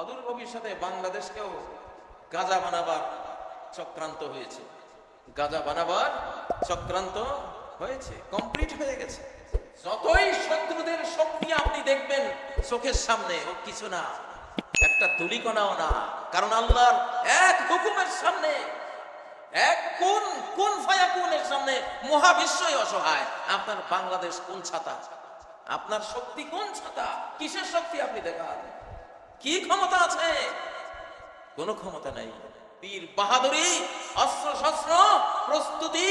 অদূর ভবিষ্যতে বাংলাদেশকেও গাঁজা বানাবার চক্রান্ত হয়েছে। গাঁজা বানাবার চক্রান্ত হয়েছে কমপ্লিট হয়ে গেছে। যতই শত্রুদের শক্তি আপনি দেখবেন, চোখের সামনে, ও কিছু না, একটা তুলিকণাও না। কারণ আল্লাহর এক হুকুমের সামনে, এক কোন কোন ফায়া কোনের সামনে মহাবিশ্বই অসহায়। আপনার বাংলাদেশ কোন ছাতা? আপনার শক্তি কোন ছাতা? কিসের শক্তি আপনি দেখান? কি ক্ষমতা আছে? কোনো ক্ষমতা নাই। বীর বাহাদুরি অস্ত্র শস্ত্র প্রস্তুতি,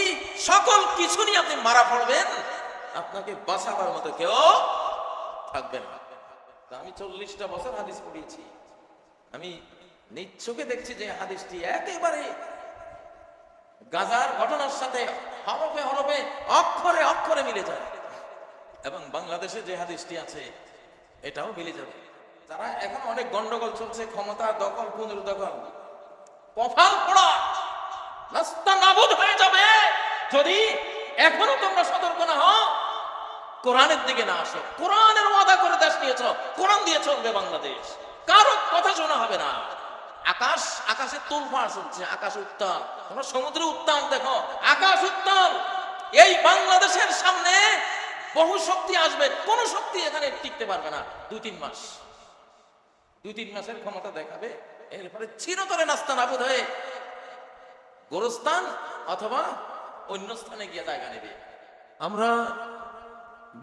সকল কিছু নিয়ে আপনি মারা পড়বেন। আপনাকে বাঁচাবার মতো কেউ থাকবেন আমি চল্লিশটা বছর হাদিস পড়িয়েছি। আমি চোখে দেখছি যে হাদিসটি একেবারে গাজার ঘটনার সাথে হরফে হরফে, অক্ষরে অক্ষরে মিলে যায়। এবং বাংলাদেশে যে হাদিসটি আছে, এটাও মিলে যাবে। যারা এখন অনেক গন্ডগোল চলছে, ক্ষমতা, দখল পুনরুদখল কফাল পড়া, রাস্তা নাবুদ হয়ে যাবে। যদি এখনও তোমরা সতর্ক না হও, কোরআনের দিকে না আসো। কোরআনের ওয়াদা করে দেশ নিয়েছ, কোরআন দিয়ে চলবে বাংলাদেশ। কারও কথা শোনা হবে না। আকাশ, আকাশে তোলফাড় চলছে, আকাশ উত্তাল। তোমরা সমুদ্রে উত্তাল দেখো, আকাশ উত্তাল। এই বাংলাদেশের সামনে বহু শক্তি আসবে, কোন শক্তি এখানে টিকতে পারবে না। দুই, তিন মাস। দুই তিন মাসের ক্ষমতা দেখাবে, এরপরে চিরতরে নাস্তা নাবুদ হয়ে গোরস্থান অথবা অন্য স্থানে গিয়ে জায়গা নেবে। আমরা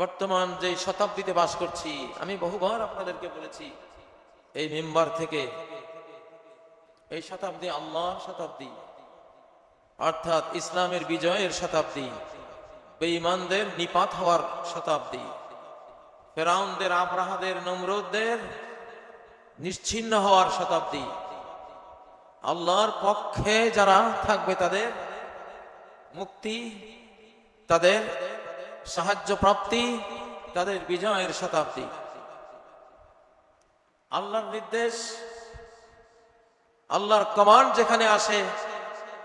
বর্তমান যে শতাব্দীতে বাস করছি, আমি বহুবার আপনাদেরকে বলেছি, এই মেম্বার থেকে এই শতাব্দী আল্লাহর শতাব্দী, অর্থাৎ ইসলামের বিজয়ের শতাব্দী, বেঈমানদের নিপাত হওয়ার শতাব্দী, ফেরাউনদের, আব্রাহাদের, নমরুদদের নিশ্চিন্ন হওয়ার শতাব্দী। আল্লাহর পক্ষে যারা থাকবে তাদের মুক্তি, তাদের সাহায্য প্রাপ্তি, তাদের বিজয়ের শতাব্দী। আল্লাহর নির্দেশ, আল্লাহর কমান্ড যেখানে আসে,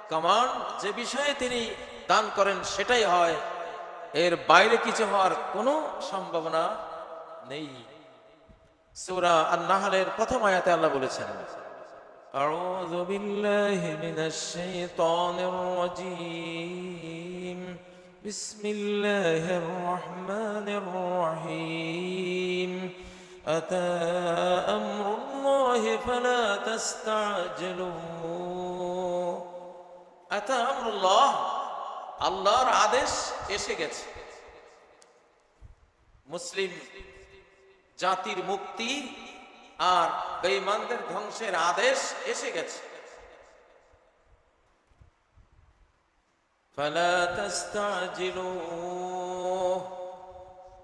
কমান্ড যে বিষয়ে তিনি দান করেন সেটাই হয়। এর বাইরে কিছু হওয়ার কোনো সম্ভাবনা নেই। সূরা আন-নাহলের প্রথম আয়াতে আল্লাহ বলেছেন أعوذ بالله من الشيطان الرجيم بسم الله الرحمن الرحيم أتى أمر الله فلا تستعجلوه أتى أمر الله আল্লাহর আদেশ এসে গেছে মুসলিম জাতির মুক্তি আর বেঈমানদের ধ্বংসের আদেশ এসে গেছে।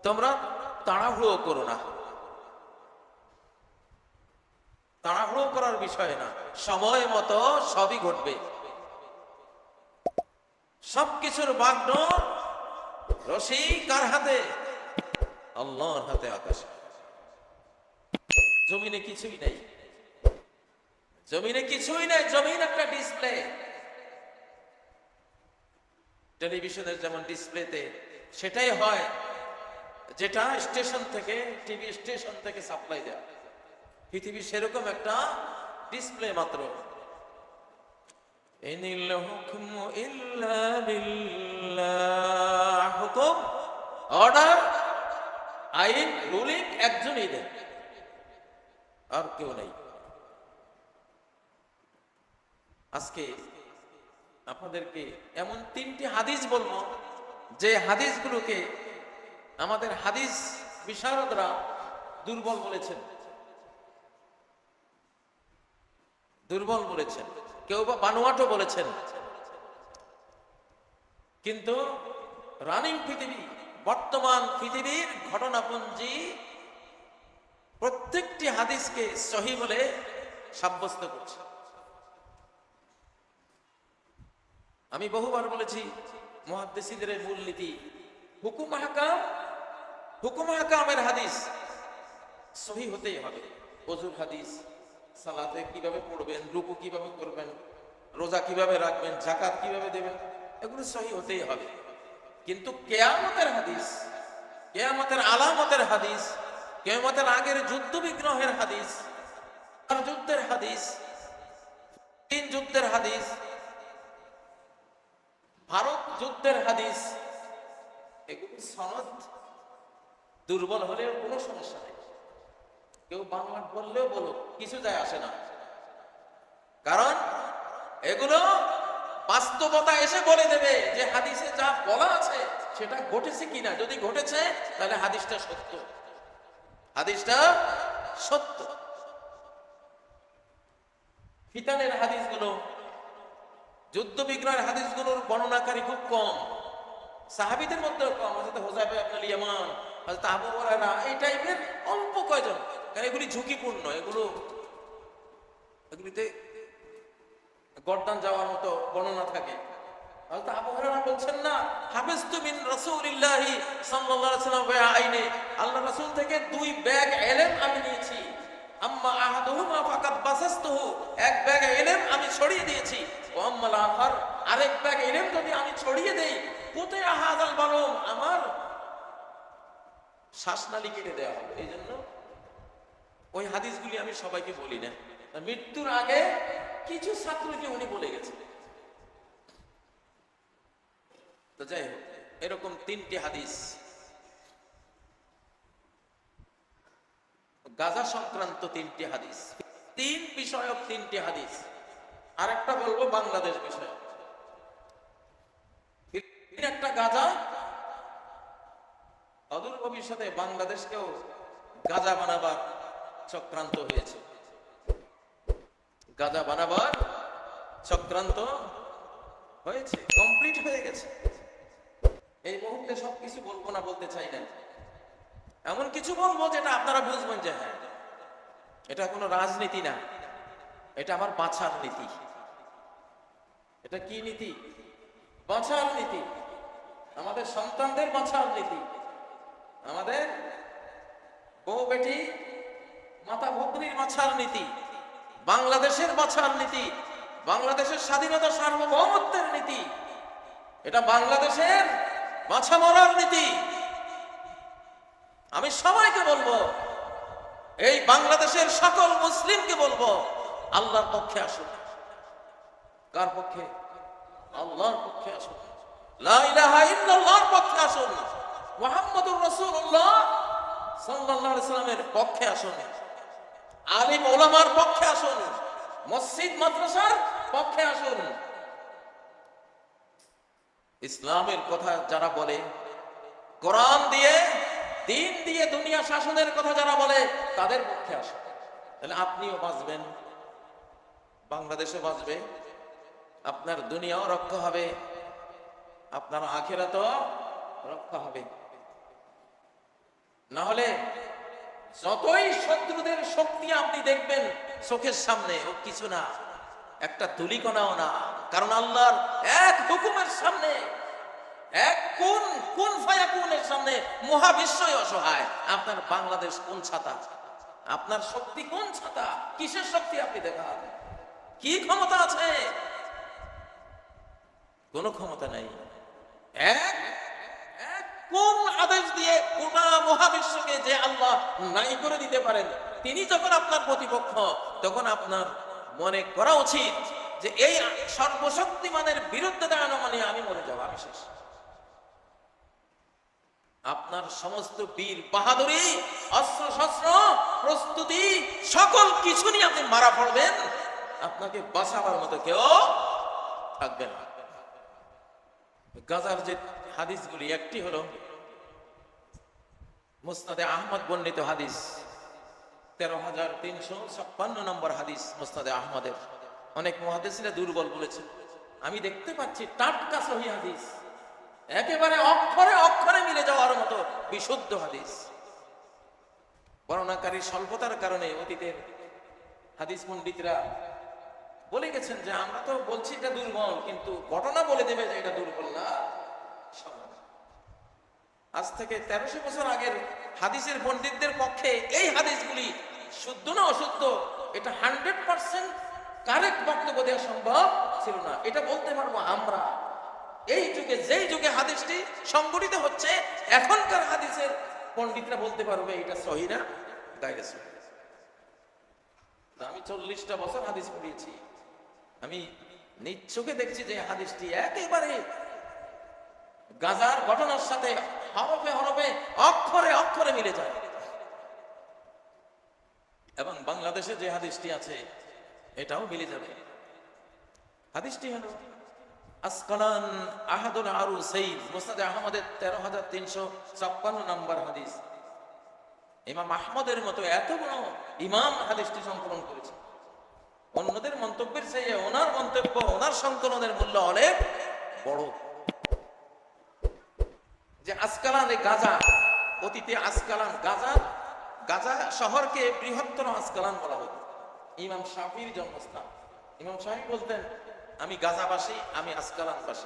তোমরা তাড়াহুড়ো করো না। তাড়াহুড়ো করার বিষয় না, সময় মতো সবই ঘটবে। সবকিছুর বাগ্ন রশি কার হাতে? আল্লাহর হাতে আকাশে। জমিনে কিছুই নেই। জমিনে কিছুই নেই, জমিন একটা ডিসপ্লে টেলিভিশনের যেমন ডিসপ্লেতে সেটাই হয়, যেটা স্টেশন থেকে টিভি স্টেশন থেকে সাপ্লাই দেয়। পৃথিবী সেরকম একটা ডিসপ্লে মাত্র। অর্ডার আইন রুলিং একজনই দেন আর কেউ নেই। আজকে আপনাদেরকে এমন তিনটি হাদিস বলব, যে হাদিসগুলোকে আমাদের হাদিস বিশারদরা দুর্বল বলেছেন। দুর্বল বলেছেন। কেউ বা বানোয়াটও বলেছেন। কিন্তু রানিং পৃথিবী, বর্তমান পৃথিবীর ঘটনাপঞ্জি প্রত্যেকটি হাদিসকে সহি বলে সাব্যস্ত করছে। আমি বহুবার বলেছি মহাদ্দেশিদের মূলনীতি, হুকুম হাকাম হুকুম হাকামের হাদিস সহি হতেই হবে। অজুর হাদিস, সালাতে কীভাবে পড়বেন, রুকু কীভাবে করবেন, রোজা কীভাবে রাখবেন জাকাত কীভাবে দেবেন, এগুলো সহি হতেই হবে। কিন্তু কেয়ামতের হাদিস, কেয়ামতের আলামতের হাদিস কেয়ামতের আগের যুদ্ধ বিগ্রহের হাদিস যুদ্ধের হাদিস, তিন যুদ্ধের হাদিস, ভারত যুদ্ধের হাদিস এগুলি সনদ দুর্বল হলেও কোনো সমস্যা নেই। কেউ বাংলা বললেও বলো কিছু যায় আসে না। কারণ এগুলো বাস্তবতা এসে বলে দেবে যে হাদিসে যা বলা আছে সেটা ঘটেছে কিনা। যদি ঘটেছে, তাহলে হাদিসটা সত্য। হাদিসটা সত্য। ফিতানের হাদিসগুলো যুদ্ধ বিগ্রহের হাদিসগুলোর বর্ণনাকারী খুব কম। সাহাবিদের মধ্যে কম। হযরত হোজাইফা ইবনে ইয়ামান হযরত আবু হুরায়রা, এই টাইপের অল্প কয়জন। কারণ এগুলি ঝুঁকিপূর্ণ। এগুলো, এগুলিতে গর্দান যাওয়ার মতো বর্ণনা থাকে। হযরত আবু বলছেন না হাফিজতু মিন রাসূলিল্লাহি সাল্লাল্লাহু আলাইহি ওয়া আইনে, আল্লাহ রাসূল থেকে দুই ব্যাগ ইলম আমি নিয়েছি। আম্মা আহাদুহুমা ফাকাদ বাসাসতুহু, এক ব্যাগ ইলম আমি ছড়িয়ে দিয়েছি। ও আম্মাল আখার আরেক ব্যাগ ইলম যদি আমি ছড়িয়ে দেই, পুতে আহাদাল আমার শ্বাসনালী কেটে দেওয়া হবে। এই জন্য ওই হাদিসগুলি আমি সবাইকে বলি না। মৃত্যুর আগে কিছু ছাত্রকে উনি বলে গেছেন। তো যাই হোক, এরকম তিনটি হাদিস। গাজা সংক্রান্ত তিনটি হাদিস। তিন বিষয়ক তিনটি হাদিস। আর একটা বলব বাংলাদেশ বিষয়। একটা গাজা। অদূর ভবিষ্যতে বাংলাদেশকেও গাজা বানাবার চক্রান্ত হয়েছে। গাজা বানাবার চক্রান্ত হয়েছে কমপ্লিট হয়ে গেছে। এই মুহূর্তে সবকিছু বলব না, বলতে চাই না। এমন কিছু বলব যেটা আপনারা বুঝবেন যে হ্যাঁ এটা কোনো রাজনীতি না। এটা আমার বাছার নীতি। এটা কি নীতি? বাছার নীতি। আমাদের সন্তানদের বাছার নীতি। আমাদের বউ বেটি, মাতা ভগ্নির বাছার নীতি। বাংলাদেশের বাছার নীতি। বাংলাদেশের স্বাধীনতা সার্বভৌমত্বের নীতি। এটা বাংলাদেশের বাছা মরার নীতি। আমি সবাইকে বলব, এই বাংলাদেশের সকল মুসলিমকে বলব, আল্লাহর পক্ষে আসুন। কার পক্ষে? আল্লাহর পক্ষে আসুন। পক্ষে পক্ষে আসুন। আলিম ওলামার পক্ষে আসুন। মসজিদ, মাদ্রাসার পক্ষে আসুন ইসলামের কথা যারা বলে, কোরআন দিয়ে, দিন দিয়ে দুনিয়া শাসনের কথা যারা বলে, তাদের পক্ষে আসুন তাহলে আপনিও বাঁচবেন বাংলাদেশে বাঁচবে, আপনার দুনিয়াও রক্ষা হবে, আপনার আখেরা তো রক্ষা হবে। না হলে যতই শত্রুদের শক্তি আপনি দেখবেন চোখের সামনে, ও কিছু না, একটা তুলিকণাও না, কারণ আল্লাহর এক হুকুমের সামনে। এক কোন কোন ফায়া কোনের সামনে মহাবিশ্বই অসহায়? আপনার বাংলাদেশ কোন ছাতা? আপনার শক্তি কোন ছাতা? কিসের শক্তি আপনি দেখান? কি ক্ষমতা আছে? কোন ক্ষমতা নাই। এক এক কোন আদেশ দিয়ে গোটা মহাবিশ্বকে যে আল্লাহ নাই করে দিতে পারেন, তিনি যখন আপনার প্রতিপক্ষ, তখন আপনার মনে করা উচিত যে এই সর্বশক্তিমানের বিরুদ্ধে দাঁড়ানো মানে আমি মরে যাব আমি শেষ আপনার সমস্ত বীর বাহাদুরি অস্ত্র শস্ত্র প্রস্তুতি, সকল কিছু নিয়ে আপনি মারা পড়বেন। আপনাকে বাঁচাবার মতো কেউ থাকবে না। গাজার যে হাদিসগুলি, একটি হলো মুস্তাদে আহমদ বর্ণিত হাদিস, তেরো হাজার তিনশো ছাপ্পান্ন নম্বর হাদিস মুস্তাদে আহমদের। অনেক মহাদেশিরা দুর্বল বলেছে। আমি দেখতে পাচ্ছি টাটকা সহি হাদিস। একেবারে অক্ষরে অক্ষরে মিলে যাওয়ার মতো বিশুদ্ধ হাদিস। বর্ণনাকারী স্বল্পতার কারণে অতীতের হাদিস পণ্ডিতরা বলে গেছেন যে, আমরা তো বলছি এটা দুর্বল, কিন্তু ঘটনা বলে দেবে যে এটা দুর্বল না। আজ থেকে তেরোশো বছর আগের হাদিসের পণ্ডিতদের পক্ষে এই হাদিসগুলি শুদ্ধ না অশুদ্ধ, এটা হান্ড্রেড পার্সেন্ট কারেক্ট বক্তব্য দেওয়া সম্ভব ছিল না। এটা বলতে পারব আমরা। এই যুগে, যেই যুগে হাদিসটি সংগঠিত হচ্ছে, এখনকার হাদিসের পণ্ডিতরা বলতে পারবে, এটা সহি না? আমি চল্লিশটা বছর হাদিস পড়িয়েছি। আমি চোখে দেখছি যে হাদিসটি একেবারে গাজার ঘটনার সাথে হরফে হরফে, অক্ষরে অক্ষরে মিলে যায়। এবং বাংলাদেশে যে হাদিসটি আছে এটাও মিলে যাবে। হাদিসটি হলো, আসকালান আহাদুল আরু সেইদ মুস্তাদ আহমদের তেরো হাজার তিনশো ছাপ্পান্ন নম্বর হাদিস। ইমাম আহমদের মতো এত বড় ইমাম হাদিসটি সংকলন করেছে। অন্যদের মন্তব্যের চেয়ে ওনার মন্তব্য, ওনার সংকলনের মূল্য অনেক বড়। যে আসকালান এই গাজা, অতীতে আসকালান গাজা গাজা শহরকে বৃহত্তর আসকালান বলা হতো। ইমাম শাহির জন্মস্থান। ইমাম শাহি বলতেন আমি গাজাবাসী আমি আসকালানবাসী